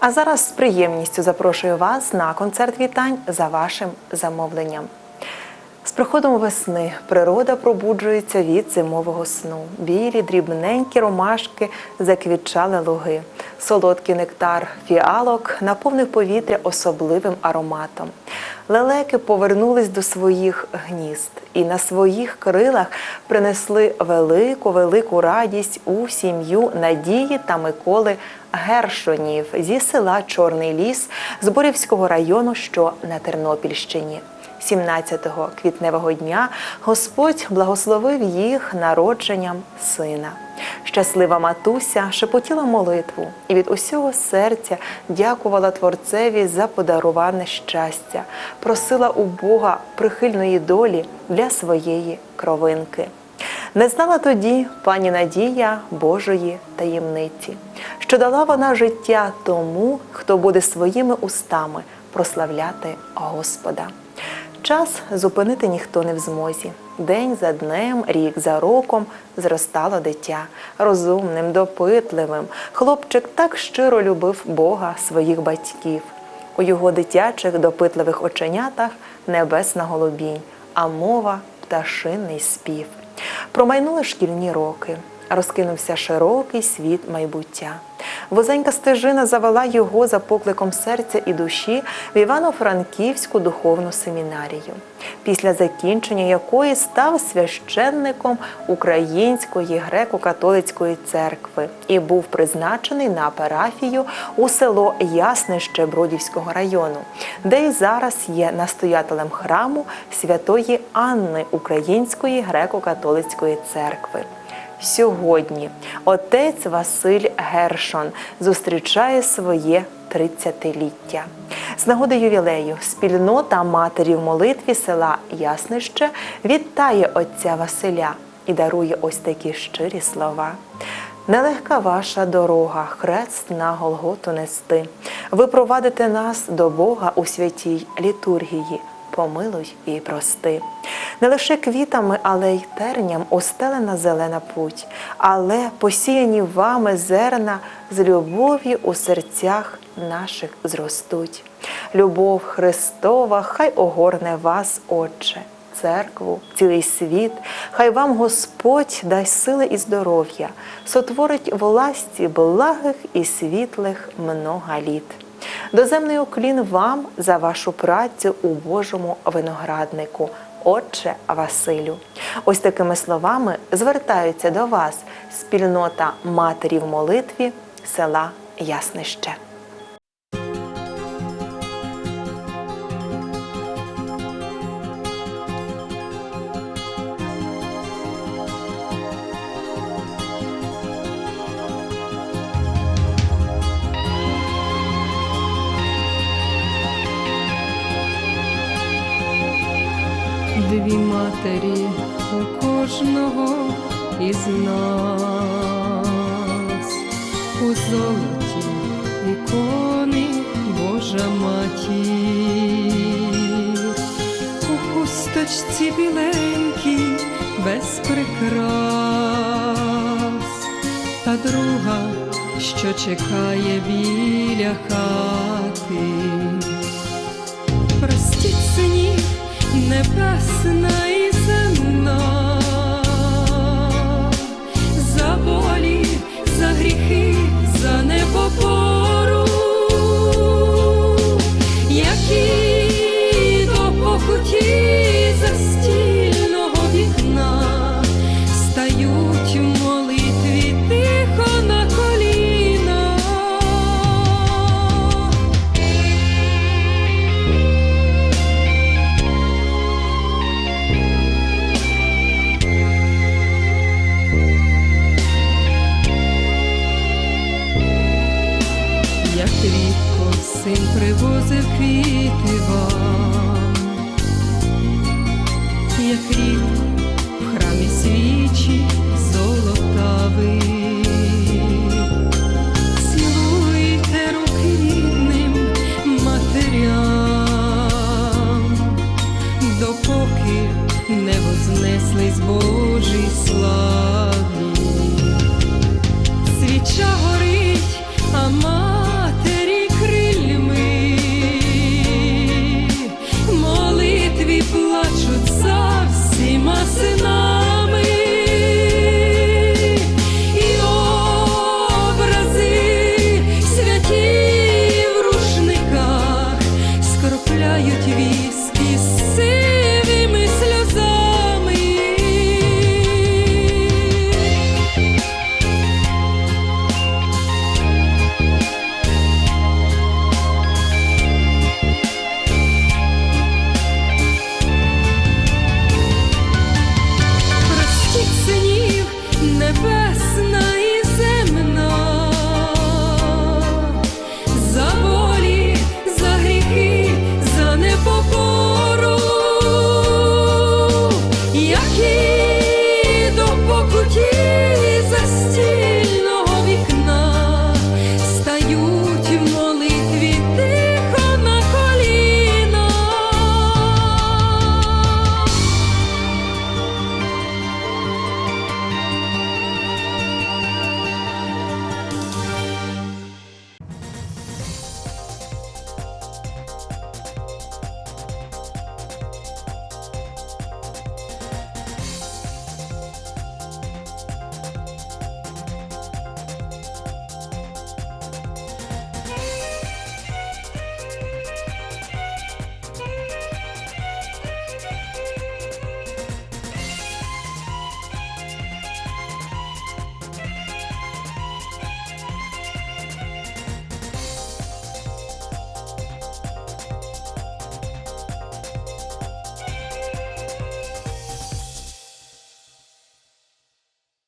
А зараз з приємністю запрошую вас на концерт вітань за вашим замовленням. З приходом весни природа пробуджується від зимового сну. Білі, дрібненькі ромашки заквітчали луги. Солодкий нектар фіалок наповнив повітря особливим ароматом. Лелеки повернулись до своїх гнізд і на своїх крилах принесли велику велику радість у сім'ю Надії та Миколи Гершонів зі села Чорний ліс Зборівського району, що на Тернопільщині. 17-го квітневого дня Господь благословив їх народженням сина. Щаслива матуся шепотіла молитву і від усього серця дякувала Творцеві за подаруване щастя, просила у Бога прихильної долі для своєї кровинки. Не знала тоді пані Надія Божої таємниці, що дала вона життя тому, хто буде своїми устами прославляти Господа. Час зупинити ніхто не в змозі. День за днем, рік за роком зростало дитя розумним, допитливим. Хлопчик так щиро любив Бога, своїх батьків. У його дитячих допитливих оченятах небесна голубінь, а мова пташинний спів. Промайнули шкільні роки, розкинувся широкий світ майбуття. Вузенька стежина завела його за покликом серця і душі в Івано-Франківську духовну семінарію, після закінчення якої став священником Української греко-католицької церкви і був призначений на парафію у село Яснище Бродівського району, де й зараз є настоятелем храму святої Анни Української греко-католицької церкви. Сьогодні отець Василь Гершон зустрічає своє 30-ліття. З нагоди ювілею спільнота матері в молитві села Яснище вітає отця Василя і дарує ось такі щирі слова. Нелегка ваша дорога, хрест на Голготу нести. Ви провадите нас до Бога у святій літургії. Помилуй і прости. Не лише квітами, але й терням устелена зелена путь, але посіяні вами зерна з любов'ю у серцях наших зростуть. Любов Христова, хай огорне вас, Отче, церкву, цілий світ, хай вам Господь дасть сили і здоров'я, сотворить власті благих і світлих много літ. Доземний уклін вам за вашу працю у Божому винограднику, Отче Василю. Ось такими словами звертаються до вас спільнота матерів молитві села Яснище. Матері у кожного із нас, у золоті ікони Божа матір, у хусточці біленькій без прикрас, та друга, що чекає біля хати. Простіть синів небесна син привозив квіти